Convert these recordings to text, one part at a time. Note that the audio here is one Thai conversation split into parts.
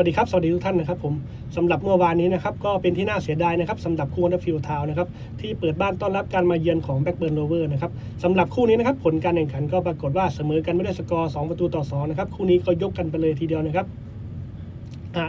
วัสดีครับ สวัสดีทุกท่านนะครับผมสำหรับเมื่อวานนี้นะครับก็เป็นที่น่าเสียดายนะครับสำหรับคู่นัฟิลทาวนะครับที่เปิดบ้านต้อนรับการมาเยือนของแบ็กเบิร์นโรเวอร์นะครับสำหรับคู่นี้นะครับผลการแข่งขันก็ปรากฏว่าเสมอกันไม่ได้สกอร์2ประตูต่อ2นะครับคู่นี้ก็ยกกันไปเลยทีเดียวนะครับ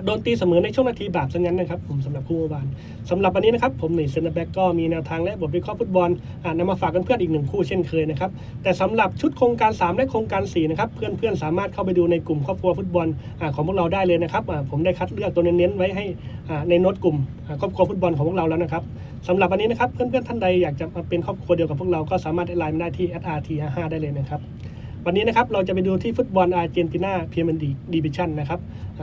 โดนตีเสมอในช่วงนาทีบาปซะงั้นนะครับผมสำหรับคู่เมื่อวานสำหรับวันนี้นะครับผมหนึ่งเซนเตอร์แบ็กก็มีแนวทางและบทวิเคราะห์ฟุตบอลอ่านำมาฝากกันเพื่อนอีกหนึ่งคู่เช่นเคยนะครับแต่สำหรับชุดโครงการ 3 และโครงการ 4 นะครับ เพื่อนๆสามารถเข้าไปดูในกลุ่มครอบครัวฟุตบอลอาของพวกเราได้เลยนะครับผมได้คัดเลือกตัวเน้นๆไว้ให้อ่าในโน้ตกลุ่มครอบครัวฟุตบอลของพวกเราแล้วนะครับสำหรับวันนี้นะครับเพื่อนๆท่านใดอยากจะมาเป็นครอบครัวเดียวกับพวกเราก็สามารถไลน์มาได้ที่ rt 5 ได้เลยนะครับ วันนี้นะครับเราจะไปดูที่ฟุตบอลอาร์เจนตินาพรีเมียร์ลีกดิวิชั่นนะครับ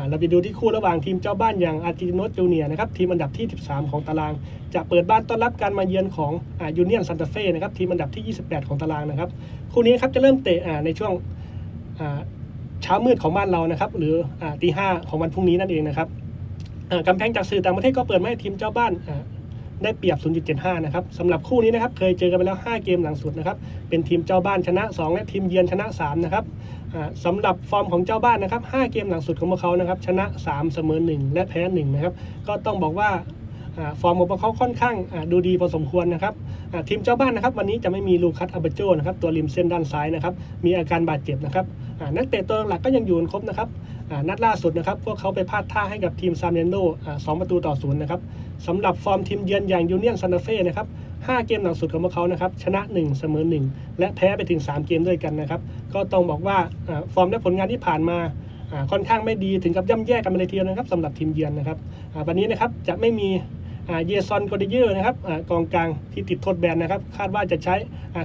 เราไปดูที่คู่ระหว่างทีมเจ้าบ้านอย่างอาร์เจนติโนจูเนียนะครับทีมอันดับที่ 13 ของตาราง จะเปิดบ้านต้อนรับการมาเยือนของยูเนียนซันตาเฟ่นะครับทีมอันดับที่ 28 ของตารางนะครับคู่นี้ครับจะเริ่มเตะในช่วงเช้ามืดของบ้านเรานะครับหรืออตีห้าของวันพรุ่งนี้นั่นเองนะครับกำแพงจากสื่อต่างประเทศก็เปิดมาให้ทีมเจ้าบ้าน ได้เปรียบ 0.75 นะครับสำหรับคู่นี้นะครับ เคยเจอกันไปแล้ว 5 เกมหลังสุดนะครับ เป็นทีมเจ้าบ้านชนะ 2 และทีมเยือนชนะ 3 นะครับอ่าสำหรับฟอร์มของเจ้าบ้านนะครับ 5 เกมหลังสุดของพวกเขานะครับ ชนะ 3 เสมอ 1 และแพ้ 1 นะครับ ก็ต้องบอกว่า ฟอร์มของพวกเขาค่อนข้างดูดีพอสมควรนะครับทีมเจ้าบ้านนะครับ วันนี้จะไม่มีลูคัสอาเบโจนะครับตัวริมเส้นด้านซ้ายนะครับมีอาการบาดเจ็บนะครับนักเตะตัวหลักก็ยังอยู่ครบนะครับนัดล่าสุดนะครับพวกเขาไปพลาดท่าให้กับทีมซามเนโน่สองประตูต่อศูนย์นะครับสำหรับฟอร์มทีมเยือนอย่างยูเนียนซานตาเฟ่นะครับห้าเกมหลังสุดของพวกเขานะครับชนะ 1 เสมอ 1 และแพ้ไปถึง 3 เกมด้วยกันนะครับก็ต้องบอกว่าฟอร์มและผลงานที่ผ่านมาค่อนข้างไม่ดีถึงกับย่ำแย่กันไปเลยทีเดียวนะครับสำหรับทีมเยือนนะครับวันนี้นะครับจะไม่มี เยซอนกเดเยอร์นะครับกองกลางที่ติดโทษแบนนะครับ คาดว่าจะใช้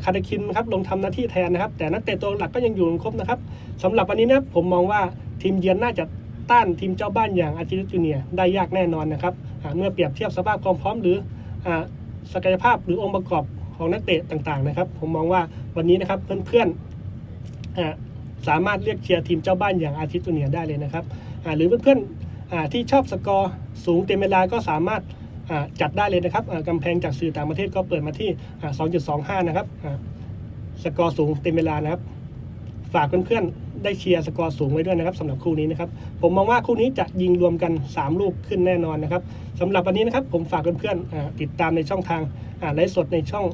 คาร์ดคินครับลงทำหน้าที่แทนนะครับ แต่นักเตะตัวหลักก็ยังอยู่ครบนะครับสำหรับวันนี้นะผมมองว่าทีมเยือนน่าจะต้านทีมเจ้าบ้านอย่างอาร์เจนตินาจูเนียได้ยากแน่นอนนะครับเมื่อเปรียบเทียบสภาพความพร้อมหรือศักยภาพหรือองค์ประกอบของนักเตะต่างๆนะครับ ผมมองว่าวันนี้นะครับเพื่อนๆอ่าสามารถเรียกเชียร์ทีมเจ้าบ้านอย่างอาร์เจนตินาจูเนียได้เลยนะครับหรือเพื่อนๆอ่าที่ชอบสกอร์สูงเต็มเวลาก็สามารถ จัดได้เลยนะครับกำแพงจากสื่อต่างประเทศก็เปิดมาที่อ่า2.25 นะครับสกอร์สูงเต็มเวลานะครับ ฝากเพื่อนๆได้เชียร์สกอร์สูงไว้ด้วยนะครับสำหรับคู่นี้นะครับ ผมมองว่าคู่นี้จะยิงรวมกัน 3 ลูกขึ้นแน่นอนนะครับสำหรับวันนี้นะครับผมฝากเพื่อนๆติดตามในช่องทางไลฟ์สดในช่อง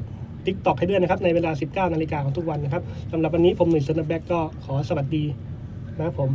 t ิ k t o k ให้ด้วยนะครับในเวลา 19 นาฬิกาของทุกวันนะครับสำหรับวันนี้ผมหนุ่ยสนแบ็กก็ขอสวัสดีนะครับผม